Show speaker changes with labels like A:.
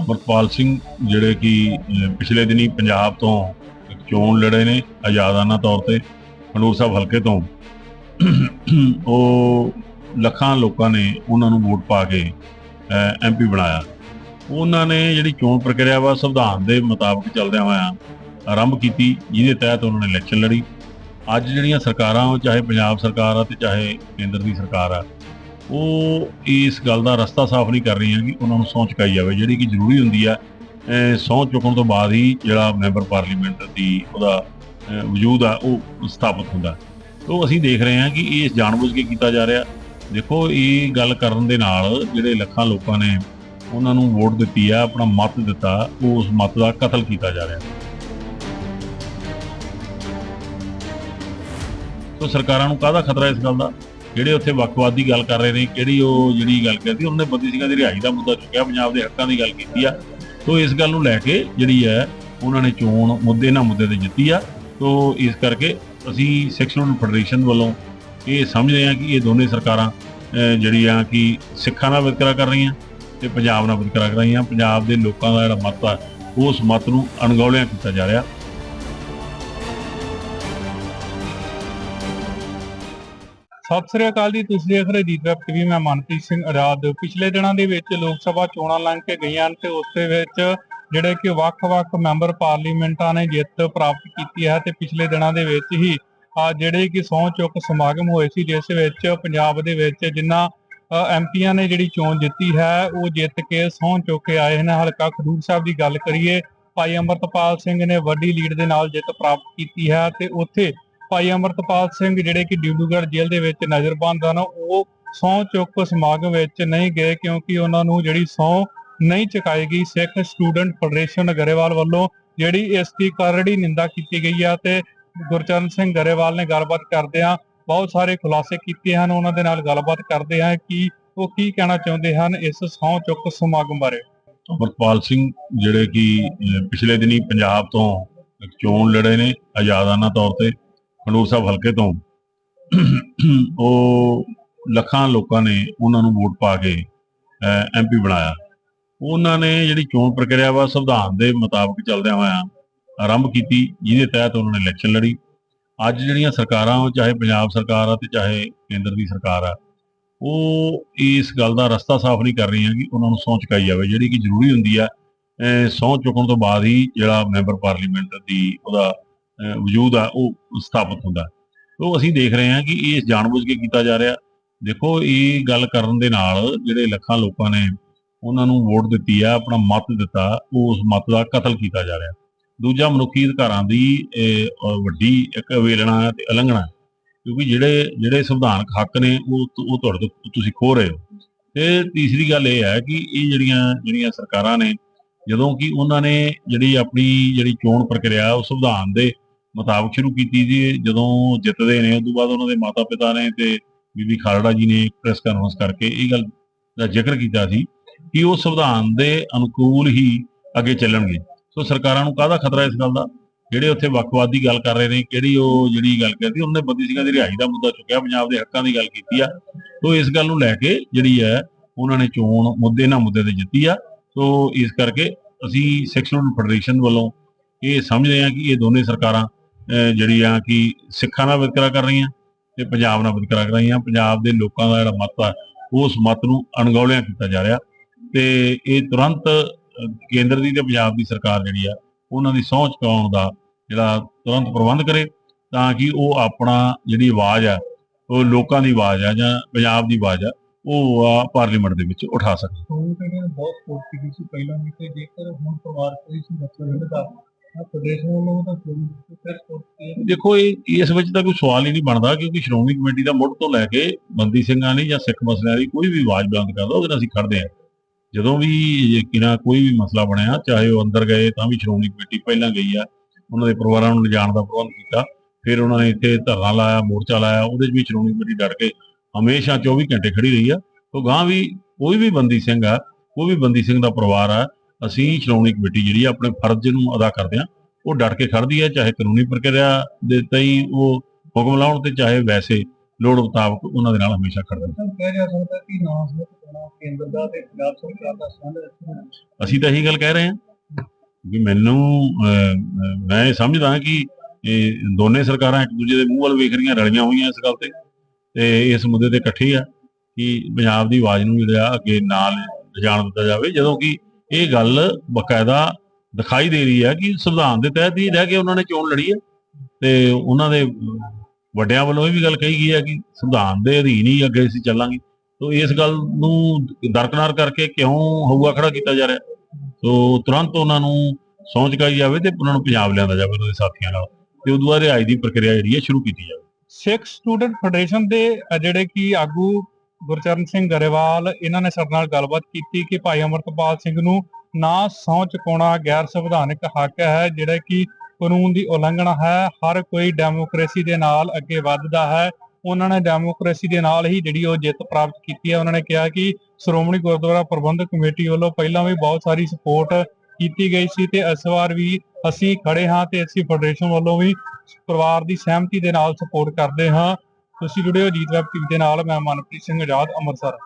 A: ਅਮਰਪਾਲ ਸਿੰਘ ਜਿਹੜੇ ਕਿ ਪਿਛਲੇ ਦਿਨੀ ਪੰਜਾਬ ਤੋਂ ਚੋਣ ਲੜੇ ਨੇ, ਆਜ਼ਾਦਾਨਾ ਤੌਰ ਤੇ ਖਡੂਰ ਸਾਹਿਬ ਹਲਕੇ ਤੋਂ। ਉਹ ਲੱਖਾਂ ਲੋਕਾਂ ਨੇ ਉਹਨਾਂ ਨੂੰ ਵੋਟ ਪਾ ਕੇ ਐਮਪੀ ਬਣਾਇਆ। ਉਹਨਾਂ ਨੇ ਜਿਹੜੀ ਚੋਣ ਪ੍ਰਕਿਰਿਆ ਵਾ, ਸੰਵਿਧਾਨ ਦੇ ਮੁਤਾਬਕ ਚੱਲਦਿਆਂ ਹੋਇਆਂ ਆਰੰਭ ਕੀਤੀ, ਜਿਹਦੇ ਤਹਿਤ ਉਹਨਾਂ ਨੇ ਇਲੈਕਸ਼ਨ ਲੜੀ। ਅੱਜ ਜਿਹੜੀਆਂ ਸਰਕਾਰਾਂ ਚਾਹੇ ਪੰਜਾਬ ਸਰਕਾਰ ਆ ਤੇ ਚਾਹੇ ਕੇਂਦਰ ਦੀ ਸਰਕਾਰ ਆ ਉਹ ਇਸ ਗੱਲ ਦਾ ਰਸਤਾ ਸਾਫ਼ ਨਹੀਂ ਕਰ ਰਹੀਆਂ ਕਿ ਉਹਨਾਂ ਨੂੰ ਸਹੁੰ ਚੁਕਾਈ ਜਾਵੇ। ਜਿਹੜੀ ਕਿ ਜ਼ਰੂਰੀ ਹੁੰਦੀ ਆ, ਅਹ ਸਹੁੰ ਚੁੱਕਣ ਤੋਂ ਬਾਅਦ ਹੀ ਜਿਹੜਾ ਮੈਂਬਰ ਪਾਰਲੀਮੈਂਟ ਦੀ ਉਹਦਾ ਵਜੂਦ ਆ, ਉਹ ਸਥਾਪਿਤ ਹੁੰਦਾ। ਤੋਂ ਅਸੀਂ ਦੇਖ ਰਹੇ ਹਾਂ ਕਿ ਇਹ ਜਾਣਬੁੱਝ ਕੇ ਕੀਤਾ ਜਾ ਰਿਹਾ। ਦੇਖੋ, ਇਹ ਗੱਲ ਕਰਨ ਦੇ ਨਾਲ ਜਿਹੜੇ ਲੱਖਾਂ ਲੋਕਾਂ ਨੇ ਉਹਨਾਂ ਨੂੰ ਵੋਟ ਦਿੱਤੀ ਆ, ਆਪਣਾ ਮਤ ਦਿੱਤਾ, ਉਹ ਉਸ ਮਤ ਦਾ ਕਤਲ ਕੀਤਾ ਜਾ ਰਿਹਾ। ਸੋ ਸਰਕਾਰਾਂ ਨੂੰ ਕਾਹਦਾ ਖਤਰਾ ਇਸ ਗੱਲ ਦਾ? ਜਿਹੜੇ ਉੱਥੇ ਵੱਖਵਾਦ ਦੀ ਗੱਲ ਕਰ ਰਹੇ ਨੇ ਕਿਹੜੀ ਉਹ ਜਿਹੜੀ ਗੱਲ ਕਰਦੀ ਉਹਨੇ ਬੰਦੀ ਸਿੰਘਾਂ ਦੀ ਰਿਹਾਈ ਦਾ ਮੁੱਦਾ ਚੁੱਕਿਆ ਪੰਜਾਬ ਦੇ ਹੱਕਾਂ ਦੀ ਗੱਲ ਕੀਤੀ ਆ। ਸੋ ਇਸ ਗੱਲ ਨੂੰ ਲੈ ਕੇ ਜਿਹੜੀ ਹੈ ਉਹਨਾਂ ਨੇ ਚੋਣ ਮੁੱਦੇ ਨਾਲ ਮੁੱਦੇ ਤੇ ਜਿੱਤੀ ਆ। ਸੋ ਇਸ ਕਰਕੇ ਅਸੀਂ ਸੈਕਸ਼ਨਲ ਫੈਡਰੇਸ਼ਨ ਵੱਲੋਂ ਇਹ ਸਮਝਦੇ ਹਾਂ ਕਿ ਇਹ ਦੋਨੇ ਸਰਕਾਰਾਂ ਅਹ, ਜਿਹੜੀਆਂ ਕਿ ਸਿੱਖਾਂ ਨਾਲ ਵਿਤਕਰਾ ਕਰ ਰਹੀਆਂ ਤੇ ਪੰਜਾਬ ਨਾਲ ਵਿਤਕਰਾ ਕਰ ਰਹੀਆਂ। ਪੰਜਾਬ ਦੇ ਲੋਕਾਂ ਦਾ ਜਿਹੜਾ ਮਤ ਆ ਉਸ ਮਤ ਨੂੰ ਅਣਗੌਲਿਆਂ ਕੀਤਾ ਜਾ ਰਿਹਾ।
B: ਸਤਿ ਸ੍ਰੀ ਅਕਾਲ ਜੀ, ਤੁਸੀਂ ਦੇਖ ਰਹੇ ਜੀਤ ਵੈਬ ਟੀਵੀ ਮੈਂ ਮਨਪ੍ਰੀਤ ਸਿੰਘ ਆਜ਼ਾਦ। ਪਿਛਲੇ ਦਿਨਾਂ ਦੇ ਵਿੱਚ ਲੋਕ ਸਭਾ ਚੋਣਾਂ ਲੰਘ ਕੇ ਗਈਆਂ ਹਨ ਤੇ ਉਸ ਦੇ ਵਿੱਚ ਜਿਹੜੇ ਕਿ ਵੱਖ-ਵੱਖ ਮੈਂਬਰ ਪਾਰਲੀਮੈਂਟਾਂ ਨੇ ਜਿੱਤ ਪ੍ਰਾਪਤ ਕੀਤੀ ਹੈ ਤੇ ਪਿਛਲੇ ਦਿਨਾਂ ਦੇ ਵਿੱਚ ਹੀ ਜਿਹੜੇ ਕਿ ਸਹੁੰ ਚੁੱਕ ਸਮਾਗਮ ਹੋਏ ਸੀ, ਜਿਸ ਵਿੱਚ ਪੰਜਾਬ ਦੇ ਵਿੱਚ ਜਿਨ੍ਹਾਂ ਐਮਪੀਆਂ ਨੇ ਜਿਹੜੀ ਚੋਣ ਜਿੱਤੀ ਹੈ, ਉਹ ਜਿੱਤ ਕੇ ਸਹੁੰ ਚੁੱਕ ਕੇ ਆਏ ਹਨ ਹਲਕਾ ਖਡੂਰ ਸਾਹਿਬ ਦੀ ਗੱਲ ਕਰੀਏ, ਭਾਈ ਅਮਰਤਪਾਲ ਸਿੰਘ ਨੇ ਵੱਡੀ ਲੀਡ ਦੇ ਨਾਲ ਜਿੱਤ ਪ੍ਰਾਪਤ ਕੀਤੀ ਹੈ ਤੇ ਉੱਥੇ ਭਾਈ ਅਮਰਤਪਾਲ ਸਿੰਘ ਜਿਹੜੇ ਕਿ ਡਿਬਰੂਗੜ੍ਹ ਜੇਲ੍ਹ ਦੇ ਵਿੱਚ ਨਜ਼ਰਬੰਦ ਹਨ, ਉਹ ਸਹੁੰ ਚੁੱਕ ਸਮਾਗਮ ਵਿੱਚ ਨਹੀਂ ਗਏ ਕਿਉਂਕਿ ਉਹਨਾਂ ਨੂੰ ਜਿਹੜੀ ਸਹੁੰ ਨਹੀਂ ਚੁਕਾਈ ਗਈ, ਸਿੱਖ ਸਟੂਡੈਂਟ ਫੈਡਰੇਸ਼ਨ ਗਰੇਵਾਲ ਵੱਲੋਂ ਜਿਹੜੀ ਇਸ ਦੀ ਕਰੜੀ ਨਿੰਦਾ ਕੀਤੀ ਗਈ ਹੈ ਤੇ ਗੁਰਚਰਨ ਸਿੰਘ ਗਰੇਵਾਲ ਨੇ ਗੱਲਬਾਤ ਕਰਦੇ ਕਰਦਿਆਂ ਬਹੁਤ ਸਾਰੇ ਖੁਲਾਸੇ ਕੀਤੇ ਹਨ, ਉਹਨਾਂ ਦੇ ਨਾਲ ਗੱਲਬਾਤ ਕਰਦੇ ਹਾਂ ਕਿ ਉਹ ਕੀ ਕਹਿਣਾ ਚਾਹੁੰਦੇ ਹਨ ਇਸ ਸਹੁੰ ਚੁੱਕ ਸਮਾਗਮ ਬਾਰੇ।
A: ਅਮਰਪਾਲ ਸਿੰਘ ਜਿਹੜੇ ਕਿ ਪਿਛਲੇ ਦਿਨੀ ਪੰਜਾਬ ਤੋਂ ਚੋਣ ਲੜੇ ਨੇ ਆਜ਼ਾਦਾਨਾ ਤੌਰ ਤੇ। ਖਡੂਰ ਸਾਹਿਬ ਹਲਕੇ ਤੋਂ ਉਹ ਲੱਖਾਂ ਲੋਕਾਂ ਨੇ ਉਹਨਾਂ ਨੂੰ ਵੋਟ ਪਾ ਕੇ ਐਮਪੀ ਬਣਾਇਆ। ਉਹਨਾਂ ਨੇ ਜਿਹੜੀ ਚੋਣ ਪ੍ਰਕਿਰਿਆ ਵਾ, ਸੰਵਿਧਾਨ ਦੇ ਮੁਤਾਬਕ ਚੱਲਦਿਆਂ ਹੋਇਆਂ ਆਰੰਭ ਕੀਤੀ, ਜਿਹਦੇ ਤਹਿਤ ਉਹਨਾਂ ਨੇ ਇਲੈਕਸ਼ਨ ਲੜੀ। ਅੱਜ ਜਿਹੜੀਆਂ ਸਰਕਾਰਾਂ ਚਾਹੇ ਪੰਜਾਬ ਸਰਕਾਰ ਆ ਤੇ ਚਾਹੇ ਕੇਂਦਰ ਦੀ ਸਰਕਾਰ ਆ, ਉਹ ਇਸ ਗੱਲ ਦਾ ਰਸਤਾ ਸਾਫ਼ ਨਹੀਂ ਕਰ ਰਹੀਆਂ ਕਿ ਉਹਨਾਂ ਨੂੰ ਸਹੁੰ ਚੁਕਾਈ ਜਾਵੇ। ਜਿਹੜੀ ਕਿ ਜ਼ਰੂਰੀ ਹੁੰਦੀ ਆ ਅਹ ਸਹੁੰ ਚੁੱਕਣ ਤੋਂ ਬਾਅਦ ਹੀ ਜਿਹੜਾ ਮੈਂਬਰ ਪਾਰਲੀਮੈਂਟ ਦੀ ਉਹਦਾ ਵਜੂਦ ਆ, ਉਹ ਸਥਾਪਿਤ ਹੁੰਦਾ। ਉਹ ਅਸੀਂ ਦੇਖ ਰਹੇ ਹਾਂ ਕਿ ਇਹ ਜਾਣਬੁੱਝ ਕੇ ਕੀਤਾ ਜਾ ਰਿਹਾ। ਦੇਖੋ, ਇਹ ਗੱਲ ਕਰਨ ਦੇ ਨਾਲ ਜਿਹੜੇ ਲੱਖਾਂ ਲੋਕਾਂ ਨੇ ਉਹਨਾਂ ਨੂੰ ਵੋਟ ਦਿੱਤੀ ਆ, ਆਪਣਾ ਮਤ ਦਿੱਤਾ ਉਸ ਮਤ ਦਾ ਕਤਲ ਕੀਤਾ ਜਾ ਰਿਹਾ। ਦੂਜਾ ਮਨੁੱਖੀ ਅਧਿਕਾਰਾਂ ਦੀ ਵੱਡੀ ਇੱਕ ਅਵੇਲਣਾ ਤੇ ਉਲੰਘਣਾ ਕਿਉਂਕਿ ਜਿਹੜੇ ਜਿਹੜੇ ਸੰਵਿਧਾਨਕ ਹੱਕ ਨੇ, ਉਹ ਉਹ ਤੁਹਾਡੇ ਤੋਂ ਤੁਸੀਂ ਖੋ ਰਹੇ ਹੋ। ਤੇ ਤੀਸਰੀ ਗੱਲ ਇਹ ਹੈ ਕਿ ਇਹ ਜਿਹੜੀਆਂ ਜਿਹੜੀਆਂ ਸਰਕਾਰਾਂ ਨੇ, ਜਦੋਂ ਕਿ ਉਹਨਾਂ ਨੇ ਜਿਹੜੀ ਆਪਣੀ ਜਿਹੜੀ ਚੋਣ ਪ੍ਰਕਿਰਿਆ, ਉਹ ਸੰਵਿਧਾਨ ਦੇ ਮੁਤਾਬਕ ਸ਼ੁਰੂ ਕੀਤੀ ਜੀ। ਜਦੋਂ ਜਿੱਤਦੇ ਨੇ ਉਸ ਤੋਂ ਬਾਅਦ ਉਹਨਾਂ ਦੇ ਮਾਤਾ ਪਿਤਾ ਨੇ ਤੇ ਬੀਬੀ ਖਾਲੜਾ ਜੀ ਨੇ ਪ੍ਰੈਸ ਕਾਨਫਰੰਸ ਕਰਕੇ ਇਹ ਗੱਲ ਦਾ ਜ਼ਿਕਰ ਕੀਤਾ ਸੀ ਕਿ ਉਹ ਸੰਵਿਧਾਨ ਦੇ ਅਨੁਕੂਲ ਹੀ ਅੱਗੇ ਚੱਲਣਗੇ। ਸੋ ਸਰਕਾਰਾਂ ਨੂੰ ਕਾਹਦਾ ਖਤਰਾ ਇਸ ਗੱਲ ਦਾ? ਜਿਹੜੇ ਉੱਥੇ ਵੱਖਵਾਦ ਦੀ ਗੱਲ ਕਰ ਰਹੇ ਨੇ, ਕਿਹੜੀ ਉਹ ਜਿਹੜੀ ਗੱਲ ਕਰਦੀ, ਉਹਨੇ ਬੰਦੀ ਸਿੰਘਾਂ ਦੀ ਰਿਹਾਈ ਦਾ ਮੁੱਦਾ ਚੁੱਕਿਆ, ਪੰਜਾਬ ਦੇ ਹੱਕਾਂ ਦੀ ਗੱਲ ਕੀਤੀ ਆ। ਸੋ ਇਸ ਗੱਲ ਨੂੰ ਲੈ ਕੇ ਜਿਹੜੀ ਹੈ, ਉਹਨਾਂ ਨੇ ਚੋਣ ਮੁੱਦੇ ਨਾਲ ਮੁੱਦੇ ਤੇ ਜਿੱਤੀ ਆ। ਸੋ ਇਸ ਕਰਕੇ ਅਸੀਂ ਸੈਕਸ਼ਨਲ ਫੈਡਰੇਸ਼ਨ ਵੱਲੋਂ ਇਹ ਸਮਝਦੇ ਹਾਂ ਕਿ ਇਹ ਦੋਨੇ ਸਰਕਾਰਾਂ ਜਿਹੜੀ ਆ ਕਿ ਸਿੱਖਾਂ ਨਾਲ ਵਿਤਕਰਾ ਕਰ ਰਹੀਆਂ ਤੇ ਪੰਜਾਬ ਨਾਲ ਵਿਤਕਰਾ ਕਰ ਰਹੀਆਂ। ਪੰਜਾਬ ਦੇ ਲੋਕਾਂ ਦਾ ਜਿਹੜਾ ਮਤ ਆ, ਉਸ ਮਤ ਨੂੰ ਅਣਗੌਲਿਆਂ ਕੀਤਾ ਜਾ ਰਿਹਾ। ਤੇ ਇਹ ਤੁਰੰਤ ਕੇਂਦਰ ਦੀ ਤੇ ਪੰਜਾਬ ਦੀ ਸਰਕਾਰ ਜਿਹੜੀ ਆ, ਉਹਨਾਂ ਦੀ ਸਹੁੰ ਚੁਕਾਉਣ ਦਾ ਜਿਹੜਾ ਤੁਰੰਤ ਪ੍ਰਬੰਧ ਕਰੇ ਤਾਂ ਕਿ ਉਹ ਆਪਣਾ ਜਿਹੜੀ ਆਵਾਜ਼ ਆ, ਉਹ ਲੋਕਾਂ ਦੀ ਆਵਾਜ਼ ਆ ਜਾਂ ਪੰਜਾਬ ਦੀ ਆਵਾਜ਼ ਆ, ਉਹ ਆ ਪਾਰਲੀਮੈਂਟ ਦੇ ਵਿੱਚ ਉਠਾ ਸਕਣ।
B: ਬਹੁਤ ਸਪੋਰਟ ਸੀ, ਪਹਿਲਾਂ ਵੀ ਤੇ ਜੇਕਰ ਹੁਣ ਪਰਿਵਾਰ ਕੋਈ ਸੀ ਬੱਚਾ ਰਹਿੰਦਾ ਆ ਵੱਲੋਂ ਤਾਂ ਕੋਈ ਫਿਰ ਸਪੋਰਟ
A: ਦੇਖੋ, ਇਹ ਇਸ ਵਿੱਚ ਤਾਂ ਕੋਈ ਸਵਾਲ ਹੀ ਨਹੀਂ ਬਣਦਾ, ਕਿਉਂਕਿ ਸ਼੍ਰੋਮਣੀ ਕਮੇਟੀ ਦਾ ਮੁੱਢ ਤੋਂ ਲੈ ਕੇ ਬੰਦੀ ਸਿੰਘਾਂ ਦੀ ਜਾਂ ਸਿੱਖ ਮਸਲਿਆਂ ਦੀ ਕੋਈ ਵੀ ਆਵਾਜ਼ ਬੁਲੰਦ ਕਰਦਾ, ਉਹਦੇ ਨਾਲ ਅਸੀਂ ਖੜਦੇ ਹਾਂ। ਜਦੋਂ ਵੀ ਕਿਨਾ ਕੋਈ ਵੀ ਮਸਲਾ ਬਣਿਆ, ਚਾਹੇ ਉਹ ਅੰਦਰ ਗਏ ਤਾਂ ਵੀ ਸ਼੍ਰੋਮਣੀ ਕਮੇਟੀ ਪਹਿਲਾਂ ਗਈ ਆ, ਉਹਨਾਂ ਦੇ ਪਰਿਵਾਰਾਂ ਨੂੰ ਲਿਜਾਣ ਦਾ ਪ੍ਰਬੰਧ ਕੀਤਾ, ਫਿਰ ਉਹਨਾਂ ਨੇ ਇੱਥੇ ਧਰਨਾ ਲਾਇਆ, ਮੋਰਚਾ ਲਾਇਆ, ਉਹਦੇ 'ਚ ਵੀ ਸ਼੍ਰੋਮਣੀ ਕਮੇਟੀ ਡਟ ਕੇ ਹਮੇਸ਼ਾ 24 ਘੰਟੇ ਖੜੀ ਰਹੀ ਆ। ਤੋਂ ਗਾਂ ਵੀ ਕੋਈ ਵੀ ਬੰਦੀ ਸਿੰਘ ਆ, ਕੋਈ ਵੀ ਬੰਦੀ ਸਿੰਘ ਦਾ ਪਰਿਵਾਰ ਆ ਅਸੀਂ ਸ਼੍ਰੋਮਣੀ ਕਮੇਟੀ ਜਿਹੜੀ ਆ ਆਪਣੇ ਫਰਜ਼ ਨੂੰ ਅਦਾ ਕਰਦੇ ਆ ਉਹ ਡਟ ਕੇ ਖੜਦੀ ਹੈ ਚਾਹੇ ਕਾਨੂੰਨੀ ਪ੍ਰਕਿਰਿਆ ਦੇ ਤਈ ਉਹ ਹੁਕਮ ਲਾਉਣ ਤੇ ਚਾਹੇ ਵੈਸੇ ਲੋੜ ਮੁਤਾਬਕ ਉਹਨਾਂ ਦੇ ਨਾਲ ਹਮੇਸ਼ਾ ਖੜਦੇ ਹਾਂ।
B: ਕਿਹਾ ਜਾ ਸਕਦਾ ਕਿ ਨਾ ਸਿਰਫ ਚੋਣਾਂ ਕੇਂਦਰ ਦਾ ਤੇ ਪੰਜਾਬ ਸਰਕਾਰ ਦਾ ਸੰਬੰਧ ਰੱਖਣਾ
A: ਅਸੀਂ ਤਾਂ ਇਹੀ ਗੱਲ ਕਹਿ ਰਹੇ ਹਾਂ ਵੀ ਮੈਨੂੰ ਮੈਂ ਇਹ ਸਮਝਦਾ ਕਿ ਇਹ ਦੋਨੇ ਸਰਕਾਰਾਂ ਇੱਕ ਦੂਜੇ ਦੇ ਮੂੰਹ ਵੱਲ ਵੇਖ ਰਹੀਆਂ ਰਲੀਆਂ ਹੋਈਆਂ ਇਸ ਗੱਲ ਤੇ। ਤੇ ਇਸ ਮੁੱਦੇ ਤੇ ਇਕੱਠੇ ਆ ਕਿ ਪੰਜਾਬ ਦੀ ਆਵਾਜ਼ ਨੂੰ ਜਿਹੜਾ ਅੱਗੇ ਨਾਲ ਲਿਜਾਣ ਦਿੱਤਾ ਜਾਵੇ ਜਦੋਂ ਕਿ ਇਹ ਗੱਲ ਬਕਾਇਦਾ ਦਿਖਾਈ ਦੇ ਰਹੀ ਹੈ ਕਿ ਸੰਵਿਧਾਨ ਦੇ ਤਹਿਤ ਹੀ ਰਹਿ ਕੇ ਉਹਨਾਂ ਨੇ ਚੋਣ ਲੜੀ ਹੈ ਤੇ ਉਹਨਾਂ ਦੇ ਵੱਡਿਆਂ ਵੱਲੋਂ ਇਹ ਵੀ ਗੱਲ ਕਹੀ ਗਈ ਹੈ ਕਿ ਸੰਵਿਧਾਨ ਦੇ ਅਧੀਨ ਹੀ ਅੱਗੇ ਅਸੀਂ ਚੱਲਾਂਗੇ। ਤੋ ਇਸ ਗੱਲ ਨੂੰ ਦਰਕਨਾਰ ਕਰਕੇ ਕਿਉਂ ਹਊਆ ਖੜਾ ਕੀਤਾ ਜਾ ਰਿਹਾ ਸੋ ਤੁਰੰਤ ਉਹਨਾਂ ਨੂੰ ਸਹੁੰ ਚੁਕਾਈ ਜਾਵੇ ਤੇ ਉਹਨਾਂ ਨੂੰ ਪੰਜਾਬ ਲਿਆਂਦਾ ਜਾਵੇ ਉਹਨਾਂ ਦੇ ਸਾਥੀਆਂ ਨਾਲ ਤੇ ਉਦੋਂ ਬਾਅਦ ਰਿਹਾਈ ਦੀ ਪ੍ਰਕਿਰਿਆ ਜਿਹੜੀ ਹੈ ਸ਼ੁਰੂ ਕੀਤੀ ਜਾਵੇ।
B: ਸਿੱਖ ਸਟੂਡੈਂਟ ਫੈਡਰੇਸ਼ਨ ਦੇ ਜਿਹੜੇ ਕਿ ਆਗੂ ਗੁਰਚਰਨ ਸਿੰਘ ਗਰੇਵਾਲ, ਇਹਨਾਂ ਨੇ ਸਾਡੇ ਨਾਲ ਗੱਲਬਾਤ ਕੀਤੀ ਕਿ ਭਾਈ ਅਮਰਤਪਾਲ ਸਿੰਘ ਨੂੰ ਨਾ ਸਹੁੰ ਚੁਕਾਉਣਾ ਗੈਰ ਸੰਵਿਧਾਨਕ ਹੱਕ ਹੈ, ਜਿਹੜਾ ਕਿ ਕਾਨੂੰਨ ਦੀ ਉਲੰਘਣਾ ਹੈ, ਹਰ ਕੋਈ ਡੈਮੋਕ੍ਰੇਸੀ ਦੇ ਨਾਲ ਅੱਗੇ ਵੱਧਦਾ ਹੈ। ਉਹਨਾਂ ਨੇ ਡੈਮੋਕ੍ਰੇਸੀ ਦੇ ਨਾਲ ਹੀ ਜਿਹੜੀ ਉਹ ਜਿੱਤ ਪ੍ਰਾਪਤ ਕੀਤੀ ਹੈ। ਉਹਨਾਂ ਨੇ ਕਿਹਾ ਕਿ ਸ਼੍ਰੋਮਣੀ ਗੁਰਦੁਆਰਾ ਪ੍ਰਬੰਧਕ ਕਮੇਟੀ ਵੱਲੋਂ ਪਹਿਲਾਂ ਵੀ ਬਹੁਤ ਸਾਰੀ ਸਪੋਰਟ ਕੀਤੀ ਗਈ ਸੀ ਤੇ ਇਸ ਵਾਰ ਵੀ ਅਸੀਂ ਖੜੇ ਹਾਂ ਤੇ ਅਸੀਂ ਫੈਡਰੇਸ਼ਨ ਵੱਲੋਂ ਵੀ ਪਰਿਵਾਰ ਦੀ ਸਹਿਮਤੀ ਦੇ ਨਾਲ ਸਪੋਰਟ ਕਰਦੇ ਹਾਂ। ਤੁਸੀਂ ਜੁੜੇ ਹੋ ਜੀਤ ਵੈਬ ਟੀਵੀ ਦੇ ਨਾਲ ਮੈਂ ਮਨਪ੍ਰੀਤ ਸਿੰਘ ਆਜ਼ਾਦ ਅੰਮ੍ਰਿਤਸਰ।